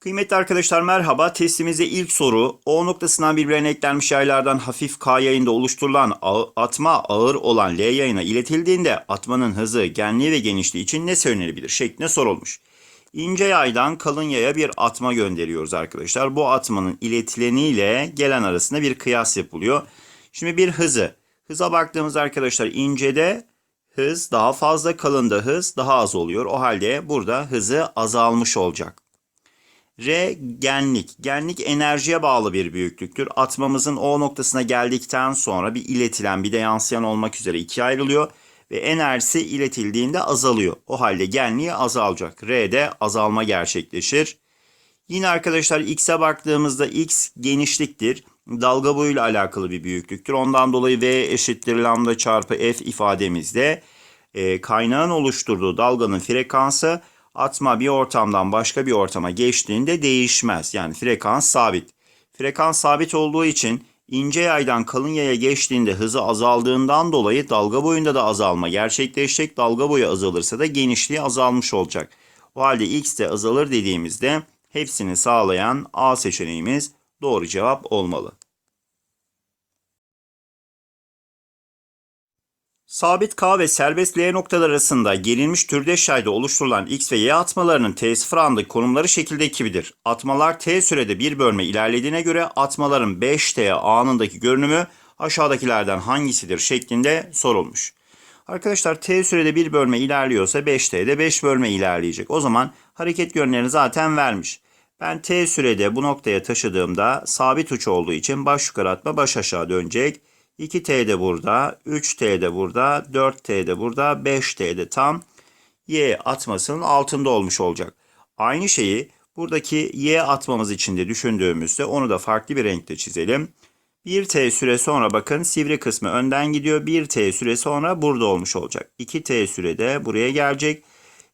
Kıymetli arkadaşlar merhaba. Testimizde ilk soru O noktasından birbirine eklenmiş yaylardan hafif K yayında oluşturulan atma ağır olan L yayına iletildiğinde atmanın hızı, genliği ve genişliği için ne söylenebilir şeklinde sorulmuş. İnce yaydan kalın yaya bir atma gönderiyoruz arkadaşlar. Bu atmanın iletileniyle gelen arasında bir kıyas yapılıyor. Şimdi bir hızı. Hıza baktığımız arkadaşlar incede hız daha fazla, kalında hız daha az oluyor. O halde burada hızı azalmış olacak. R genlik. Genlik enerjiye bağlı bir büyüklüktür. Atmamızın O noktasına geldikten sonra bir iletilen bir de yansıyan olmak üzere ikiye ayrılıyor ve enerjisi iletildiğinde azalıyor. O halde genliği azalacak. R'de azalma gerçekleşir. Yine arkadaşlar x'e baktığımızda x genişliktir. Dalga boyuyla alakalı bir büyüklüktür. Ondan dolayı v eşittir lambda çarpı f ifademizde e, kaynağın oluşturduğu dalganın frekansı atma bir ortamdan başka bir ortama geçtiğinde değişmez. Yani frekans sabit. Frekans sabit olduğu için ince yaydan kalın yaya geçtiğinde hızı azaldığından dolayı dalga boyunda da azalma gerçekleşecek. Dalga boyu azalırsa da genişliği azalmış olacak. O halde x de azalır dediğimizde hepsini sağlayan A seçeneğimiz doğru cevap olmalı. Sabit K ve serbest L noktalar arasında gerilmiş türdeş yayda oluşturulan X ve Y atmalarının T0 andaki konumları şekildeki gibidir. Atmalar T sürede bir bölme ilerlediğine göre atmaların 5T anındaki görünümü aşağıdakilerden hangisidir şeklinde sorulmuş. Arkadaşlar T sürede bir bölme ilerliyorsa 5T'de 5 bölme ilerleyecek. O zaman hareket yönlerini zaten vermiş. Ben T sürede bu noktaya taşıdığımda sabit uç olduğu için baş yukarı atma baş aşağı dönecek. 2T de burada, 3T de burada, 4T de burada, 5T de tam Y atmasının altında olmuş olacak. Aynı şeyi buradaki Y atmamız için de düşündüğümüzde onu da farklı bir renkte çizelim. 1T süre sonra bakın sivri kısmı önden gidiyor. 1T süre sonra burada olmuş olacak. 2T sürede buraya gelecek.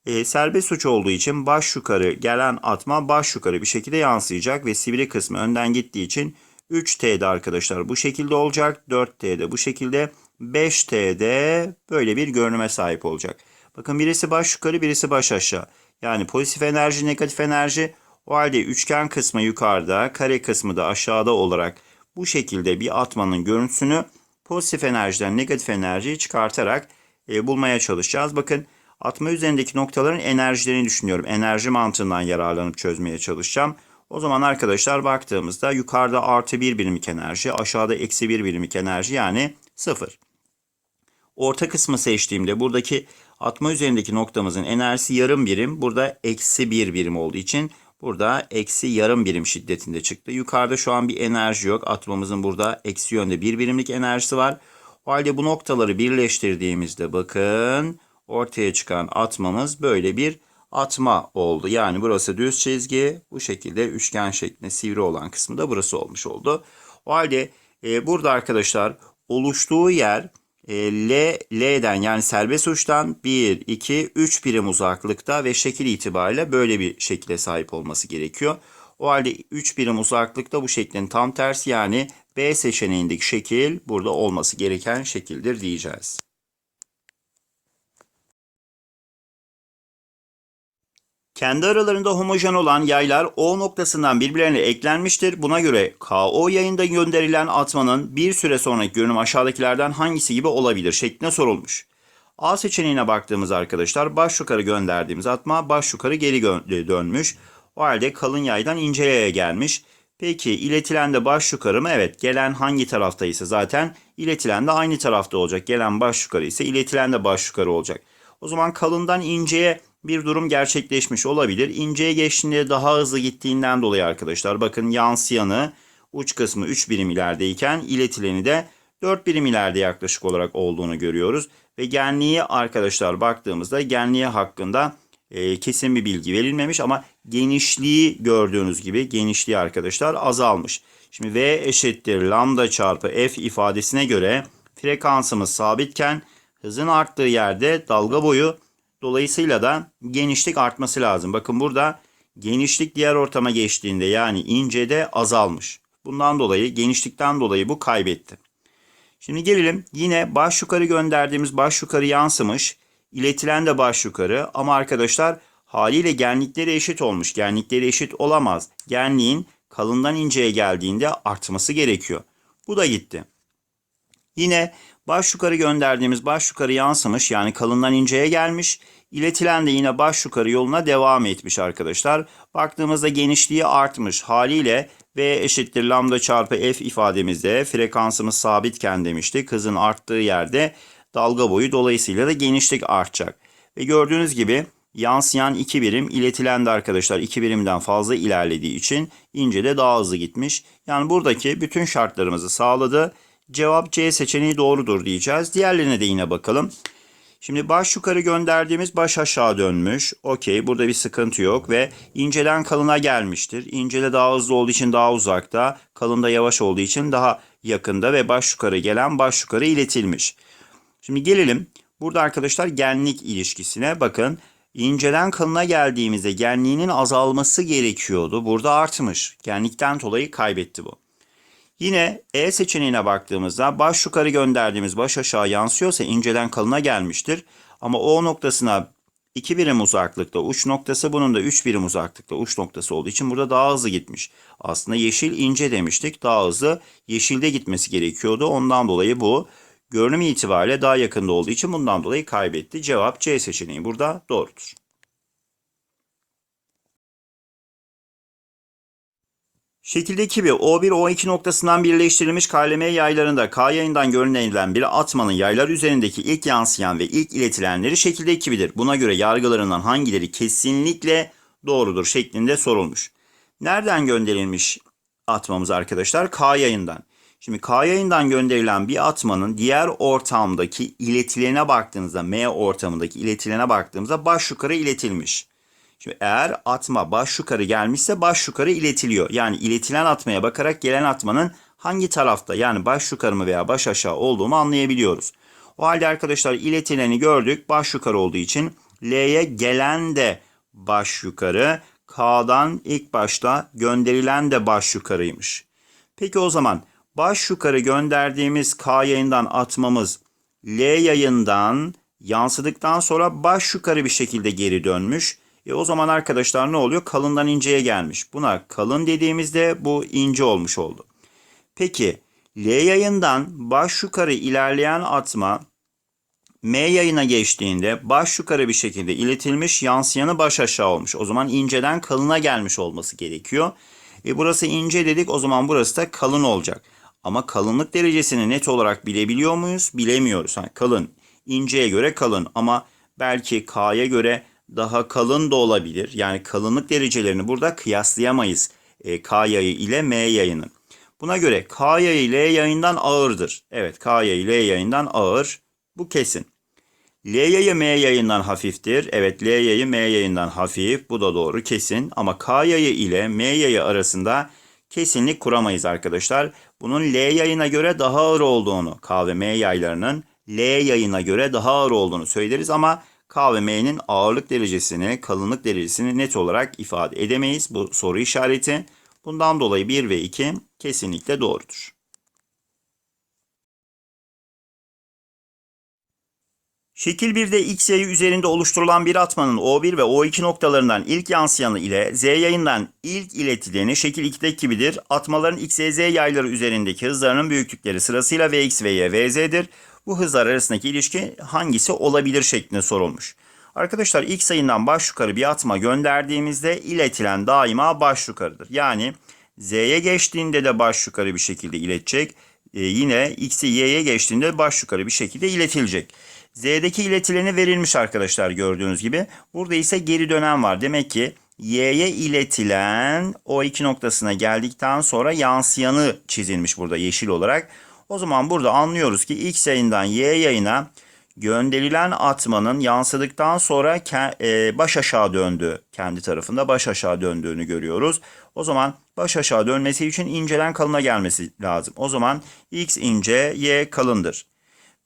E, serbest uç olduğu için baş yukarı gelen atma baş yukarı bir şekilde yansıyacak ve sivri kısmı önden gittiği için 3T'de arkadaşlar bu şekilde olacak. 4T'de bu şekilde. 5T'de böyle bir görünüme sahip olacak. Bakın birisi baş yukarı birisi baş aşağı. Yani pozitif enerji negatif enerji. O halde üçgen kısmı yukarıda kare kısmı da aşağıda olarak bu şekilde bir atmanın görüntüsünü pozitif enerjiden negatif enerjiyi çıkartarak e, bulmaya çalışacağız. Bakın atma üzerindeki noktaların enerjilerini düşünüyorum. Enerji mantığından yararlanıp çözmeye çalışacağım. O zaman arkadaşlar baktığımızda yukarıda artı bir birimlik enerji, aşağıda eksi bir birimlik enerji yani sıfır. Orta kısmı seçtiğimde buradaki atma üzerindeki noktamızın enerjisi yarım birim. Burada eksi bir birim olduğu için burada eksi yarım birim şiddetinde çıktı. Yukarıda şu an bir enerji yok. Atmamızın burada eksi yönde bir birimlik enerjisi var. O halde bu noktaları birleştirdiğimizde bakın ortaya çıkan atmamız böyle bir atma oldu. Yani burası düz çizgi. Bu şekilde üçgen şeklinde sivri olan kısmı da burası olmuş oldu. O halde e, burada arkadaşlar oluştuğu yer e, L, L'den yani serbest uçtan 1, 2, 3 birim uzaklıkta ve şekil itibariyle böyle bir şekilde sahip olması gerekiyor. O halde 3 birim uzaklıkta bu şeklin tam tersi yani B seçeneğindeki şekil burada olması gereken şekildir diyeceğiz. Kendi aralarında homojen olan yaylar O noktasından birbirlerine eklenmiştir. Buna göre KO yayında gönderilen atmanın bir süre sonraki görünüm aşağıdakilerden hangisi gibi olabilir şeklinde sorulmuş. A seçeneğine baktığımız arkadaşlar baş yukarı gönderdiğimiz atma baş yukarı geri gö- dönmüş. O halde kalın yaydan ince yaya gelmiş. Peki iletilen de baş yukarı mı? Evet gelen hangi taraftaysa zaten iletilen de aynı tarafta olacak. Gelen baş yukarı ise iletilen de baş yukarı olacak. O zaman kalından inceye bir durum gerçekleşmiş olabilir. İnceye geçtiğinde daha hızlı gittiğinden dolayı arkadaşlar bakın yansıyanı uç kısmı 3 birim ilerideyken iletileni de 4 birim ileride yaklaşık olarak olduğunu görüyoruz. Ve genliği arkadaşlar baktığımızda genliği hakkında e, kesin bir bilgi verilmemiş ama genişliği gördüğünüz gibi genişliği arkadaşlar azalmış. Şimdi V eşittir lambda çarpı F ifadesine göre frekansımız sabitken hızın arttığı yerde dalga boyu Dolayısıyla da genişlik artması lazım. Bakın burada genişlik diğer ortama geçtiğinde yani incede azalmış. Bundan dolayı genişlikten dolayı bu kaybetti. Şimdi gelelim yine baş yukarı gönderdiğimiz baş yukarı yansımış. İletilen de baş yukarı ama arkadaşlar Haliyle genlikleri eşit olmuş. Genlikleri eşit olamaz. Genliğin kalından inceye geldiğinde artması gerekiyor. Bu da gitti. Yine baş yukarı gönderdiğimiz baş yukarı yansımış yani kalından inceye gelmiş. İletilen de yine baş yukarı yoluna devam etmiş arkadaşlar. Baktığımızda genişliği artmış. Haliyle V eşittir lambda çarpı F ifademizde frekansımız sabitken demiştik. Hızın arttığı yerde dalga boyu dolayısıyla da genişlik artacak. Ve gördüğünüz gibi yansıyan 2 birim iletilen de arkadaşlar 2 birimden fazla ilerlediği için ince de daha hızlı gitmiş. Yani buradaki bütün şartlarımızı sağladı. Cevap C seçeneği doğrudur diyeceğiz. Diğerlerine de yine bakalım. Şimdi baş yukarı gönderdiğimiz baş aşağı dönmüş. Okey burada bir sıkıntı yok ve inceden kalına gelmiştir. İncede daha hızlı olduğu için daha uzakta, kalında yavaş olduğu için daha yakında ve baş yukarı gelen baş yukarı iletilmiş. Şimdi gelelim burada arkadaşlar genlik ilişkisine bakın. İnceden kalına geldiğimizde genliğinin azalması gerekiyordu. Burada artmış. Genlikten dolayı kaybetti bu. Yine E seçeneğine baktığımızda baş yukarı gönderdiğimiz baş aşağı yansıyorsa inceden kalına gelmiştir. Ama O noktasına 2 birim uzaklıkta uç noktası bunun da 3 birim uzaklıkta uç noktası olduğu için burada daha hızlı gitmiş. Aslında yeşil ince demiştik. Daha hızlı yeşilde gitmesi gerekiyordu. Ondan dolayı bu görünüm itibariyle daha yakında olduğu için bundan dolayı kaybetti. Cevap C seçeneği burada doğrudur. Şekildeki bir O1 O2 noktasından birleştirilmiş KLM yaylarında K yayından görünen bir atmanın yaylar üzerindeki ilk yansıyan ve ilk iletilenleri şekilde gibidir. Buna göre yargılarından hangileri kesinlikle doğrudur şeklinde sorulmuş. Nereden gönderilmiş atmamız arkadaşlar? K yayından. Şimdi K yayından gönderilen bir atmanın diğer ortamdaki iletilene baktığınızda M ortamındaki iletilene baktığımızda baş yukarı iletilmiş. Şimdi eğer atma baş yukarı gelmişse baş yukarı iletiliyor. Yani iletilen atmaya bakarak gelen atmanın hangi tarafta yani baş yukarı mı veya baş aşağı olduğunu anlayabiliyoruz. O halde arkadaşlar iletileni gördük baş yukarı olduğu için L'ye gelen de baş yukarı, K'dan ilk başta gönderilen de baş yukarıymış. Peki o zaman baş yukarı gönderdiğimiz K yayından atmamız L yayından yansıdıktan sonra baş yukarı bir şekilde geri dönmüş. E o zaman arkadaşlar ne oluyor? Kalından inceye gelmiş. Buna kalın dediğimizde bu ince olmuş oldu. Peki L yayından baş yukarı ilerleyen atma M yayına geçtiğinde baş yukarı bir şekilde iletilmiş, yansıyanı baş aşağı olmuş. O zaman inceden kalına gelmiş olması gerekiyor. E burası ince dedik o zaman burası da kalın olacak. Ama kalınlık derecesini net olarak bilebiliyor muyuz? Bilemiyoruz. Yani kalın, inceye göre kalın ama belki K'ya göre daha kalın da olabilir. Yani kalınlık derecelerini burada kıyaslayamayız e, K yayı ile M yayının. Buna göre K yayı L yayından ağırdır. Evet K yayı L yayından ağır. Bu kesin. L yayı M yayından hafiftir. Evet L yayı M yayından hafif. Bu da doğru kesin. Ama K yayı ile M yayı arasında kesinlik kuramayız arkadaşlar. Bunun L yayına göre daha ağır olduğunu, K ve M yaylarının L yayına göre daha ağır olduğunu söyleriz ama K ve M'nin ağırlık derecesini, kalınlık derecesini net olarak ifade edemeyiz. Bu soru işareti. Bundan dolayı 1 ve 2 kesinlikle doğrudur. Şekil 1'de X yayı üzerinde oluşturulan bir atmanın O1 ve O2 noktalarından ilk yansıyanı ile Z yayından ilk iletileni şekil 2'deki gibidir. Atmaların X, Y, Z yayları üzerindeki hızlarının büyüklükleri sırasıyla Vx ve Y, Vz'dir. Bu hızlar arasındaki ilişki hangisi olabilir şeklinde sorulmuş. Arkadaşlar X sayından baş yukarı bir atma gönderdiğimizde iletilen daima baş yukarıdır. Yani Z'ye geçtiğinde de baş yukarı bir şekilde iletecek. Ee, yine X'i Y'ye geçtiğinde baş yukarı bir şekilde iletilecek. Z'deki iletileni verilmiş arkadaşlar gördüğünüz gibi. Burada ise geri dönem var. Demek ki Y'ye iletilen o iki noktasına geldikten sonra yansıyanı çizilmiş burada yeşil olarak. O zaman burada anlıyoruz ki X yayından Y yayına gönderilen atmanın yansıdıktan sonra e, baş aşağı döndü. Kendi tarafında baş aşağı döndüğünü görüyoruz. O zaman baş aşağı dönmesi için inceden kalına gelmesi lazım. O zaman X ince, Y kalındır.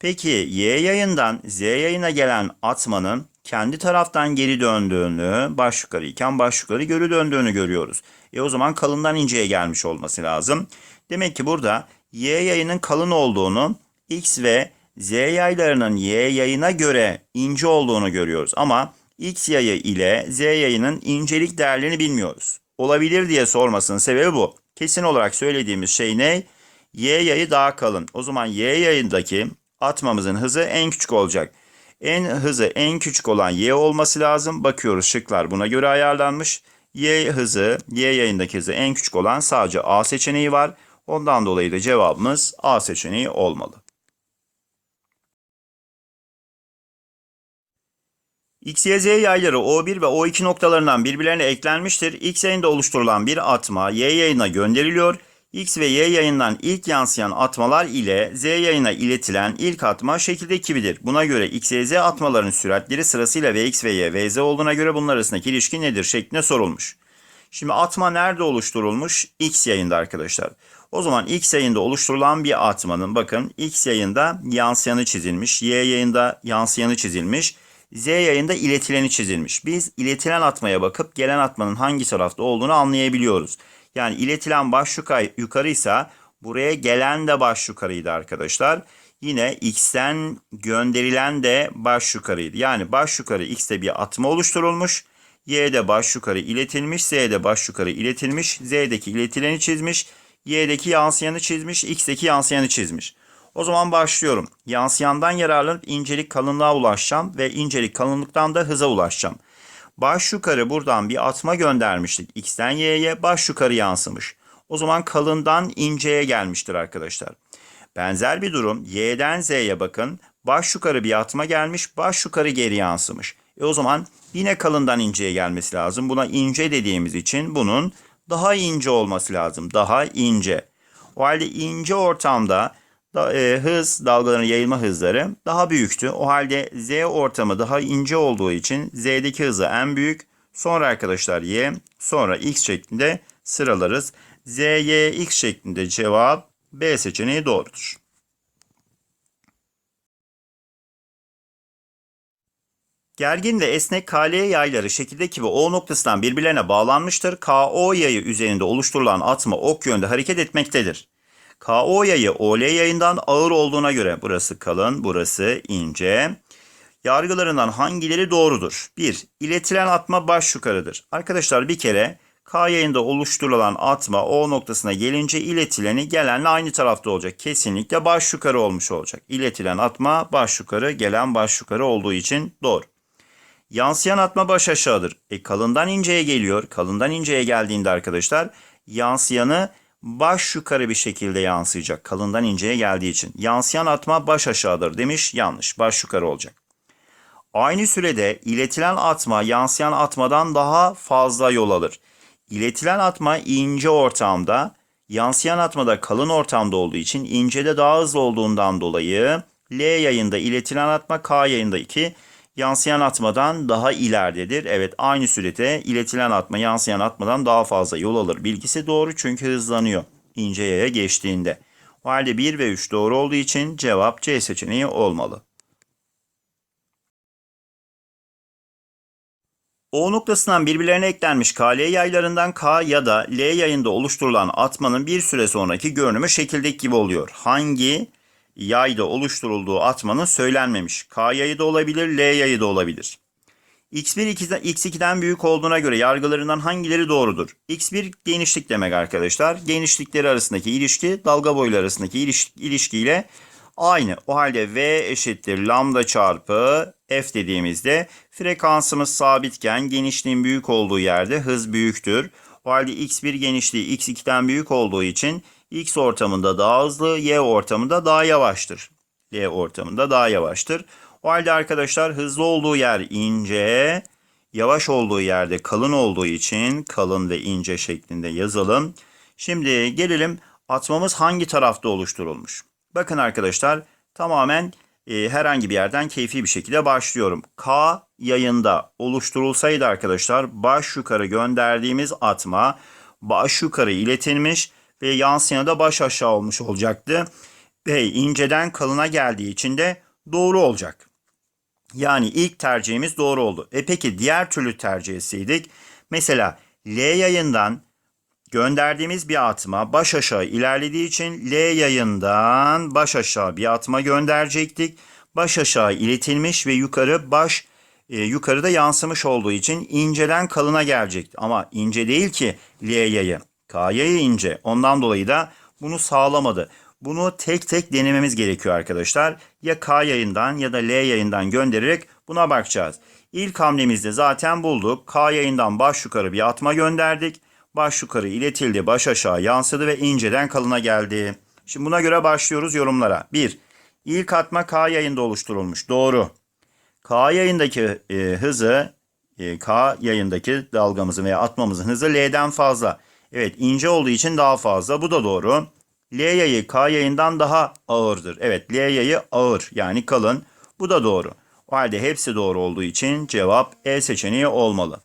Peki Y yayından Z yayına gelen atmanın kendi taraftan geri döndüğünü, baş yukarı iken baş yukarı geri döndüğünü görüyoruz. E o zaman kalından inceye gelmiş olması lazım. Demek ki burada Y yayının kalın olduğunu, X ve Z yaylarının Y yayına göre ince olduğunu görüyoruz. Ama X yayı ile Z yayının incelik değerlerini bilmiyoruz. Olabilir diye sormasının sebebi bu. Kesin olarak söylediğimiz şey ne? Y yayı daha kalın. O zaman Y yayındaki atmamızın hızı en küçük olacak. En hızı en küçük olan Y olması lazım. Bakıyoruz şıklar buna göre ayarlanmış. Y hızı, Y yayındaki hızı en küçük olan sadece A seçeneği var. Ondan dolayı da cevabımız A seçeneği olmalı. X, Y, Z yayları O1 ve O2 noktalarından birbirlerine eklenmiştir. X yayında oluşturulan bir atma Y yayına gönderiliyor. X ve Y yayından ilk yansıyan atmalar ile Z yayına iletilen ilk atma şekilde gibidir. Buna göre X, Y, Z atmaların süratleri sırasıyla Vx ve Y, Vz olduğuna göre bunlar arasındaki ilişki nedir şeklinde sorulmuş. Şimdi atma nerede oluşturulmuş? X yayında arkadaşlar. O zaman X yayında oluşturulan bir atmanın bakın X yayında yansıyanı çizilmiş, Y yayında yansıyanı çizilmiş, Z yayında iletileni çizilmiş. Biz iletilen atmaya bakıp gelen atmanın hangi tarafta olduğunu anlayabiliyoruz. Yani iletilen baş yukarı, yukarıysa buraya gelen de baş yukarıydı arkadaşlar. Yine X'ten gönderilen de baş yukarıydı. Yani baş yukarı X'te bir atma oluşturulmuş. Y'de baş yukarı iletilmiş, Z'de baş yukarı iletilmiş, Z'deki iletileni çizmiş, Y'deki yansıyanı çizmiş, X'deki yansıyanı çizmiş. O zaman başlıyorum. Yansıyandan yararlanıp incelik kalınlığa ulaşacağım ve incelik kalınlıktan da hıza ulaşacağım. Baş yukarı buradan bir atma göndermiştik. X'ten Y'ye baş yukarı yansımış. O zaman kalından inceye gelmiştir arkadaşlar. Benzer bir durum Y'den Z'ye bakın. Baş yukarı bir atma gelmiş, baş yukarı geri yansımış. E o zaman yine kalından inceye gelmesi lazım. Buna ince dediğimiz için bunun daha ince olması lazım. Daha ince. O halde ince ortamda da, e, hız, dalgaların yayılma hızları daha büyüktü. O halde Z ortamı daha ince olduğu için Z'deki hızı en büyük. Sonra arkadaşlar Y, sonra X şeklinde sıralarız. Z, Y, X şeklinde cevap B seçeneği doğrudur. Gergin ve esnek KL yayları şekildeki ve O noktasından birbirlerine bağlanmıştır. KO yayı üzerinde oluşturulan atma ok yönde hareket etmektedir. KO yayı OL yayından ağır olduğuna göre burası kalın, burası ince. Yargılarından hangileri doğrudur? 1. İletilen atma baş yukarıdır. Arkadaşlar bir kere K yayında oluşturulan atma O noktasına gelince iletileni gelenle aynı tarafta olacak. Kesinlikle baş yukarı olmuş olacak. İletilen atma baş yukarı, gelen baş yukarı olduğu için doğru. Yansıyan atma baş aşağıdır. E kalından inceye geliyor. Kalından inceye geldiğinde arkadaşlar yansıyanı baş yukarı bir şekilde yansıyacak. Kalından inceye geldiği için. Yansıyan atma baş aşağıdır demiş. Yanlış. Baş yukarı olacak. Aynı sürede iletilen atma yansıyan atmadan daha fazla yol alır. İletilen atma ince ortamda, yansıyan atma da kalın ortamda olduğu için incede daha hızlı olduğundan dolayı L yayında iletilen atma K yayında 2 yansıyan atmadan daha ileridedir. Evet aynı sürede iletilen atma yansıyan atmadan daha fazla yol alır. Bilgisi doğru çünkü hızlanıyor ince yaya geçtiğinde. O halde 1 ve 3 doğru olduğu için cevap C seçeneği olmalı. O noktasından birbirlerine eklenmiş KL yaylarından K ya da L yayında oluşturulan atmanın bir süre sonraki görünümü şekildeki gibi oluyor. Hangi yayda oluşturulduğu atmanın söylenmemiş. K yayı da olabilir, L yayı da olabilir. X1 X2'den büyük olduğuna göre yargılarından hangileri doğrudur? X1 genişlik demek arkadaşlar. Genişlikleri arasındaki ilişki dalga boyları arasındaki ilişki, ilişkiyle aynı. O halde V eşittir lambda çarpı F dediğimizde frekansımız sabitken genişliğin büyük olduğu yerde hız büyüktür. O halde X1 genişliği X2'den büyük olduğu için X ortamında daha hızlı, Y ortamında daha yavaştır. L ortamında daha yavaştır. O halde arkadaşlar hızlı olduğu yer ince, yavaş olduğu yerde kalın olduğu için kalın ve ince şeklinde yazalım. Şimdi gelelim atmamız hangi tarafta oluşturulmuş? Bakın arkadaşlar tamamen e, herhangi bir yerden keyfi bir şekilde başlıyorum. K yayında oluşturulsaydı arkadaşlar baş yukarı gönderdiğimiz atma baş yukarı iletilmiş ve yansıyanı da baş aşağı olmuş olacaktı. Ve inceden kalına geldiği için de doğru olacak. Yani ilk tercihimiz doğru oldu. E peki diğer türlü tercih mesela L yayından gönderdiğimiz bir atma baş aşağı ilerlediği için L yayından baş aşağı bir atma gönderecektik. Baş aşağı iletilmiş ve yukarı baş e, yukarıda yansımış olduğu için inceden kalına gelecek. Ama ince değil ki L yayı. K yayı ince. Ondan dolayı da bunu sağlamadı. Bunu tek tek denememiz gerekiyor arkadaşlar. Ya K yayından ya da L yayından göndererek buna bakacağız. İlk hamlemizde zaten bulduk. K yayından baş yukarı bir atma gönderdik. Baş yukarı iletildi, baş aşağı yansıdı ve inceden kalına geldi. Şimdi buna göre başlıyoruz yorumlara. 1. İlk atma K yayında oluşturulmuş. Doğru. K yayındaki e, hızı e, K yayındaki dalgamızın veya atmamızın hızı L'den fazla. Evet ince olduğu için daha fazla. Bu da doğru. L yayı K yayından daha ağırdır. Evet L yayı ağır yani kalın. Bu da doğru. O halde hepsi doğru olduğu için cevap E seçeneği olmalı.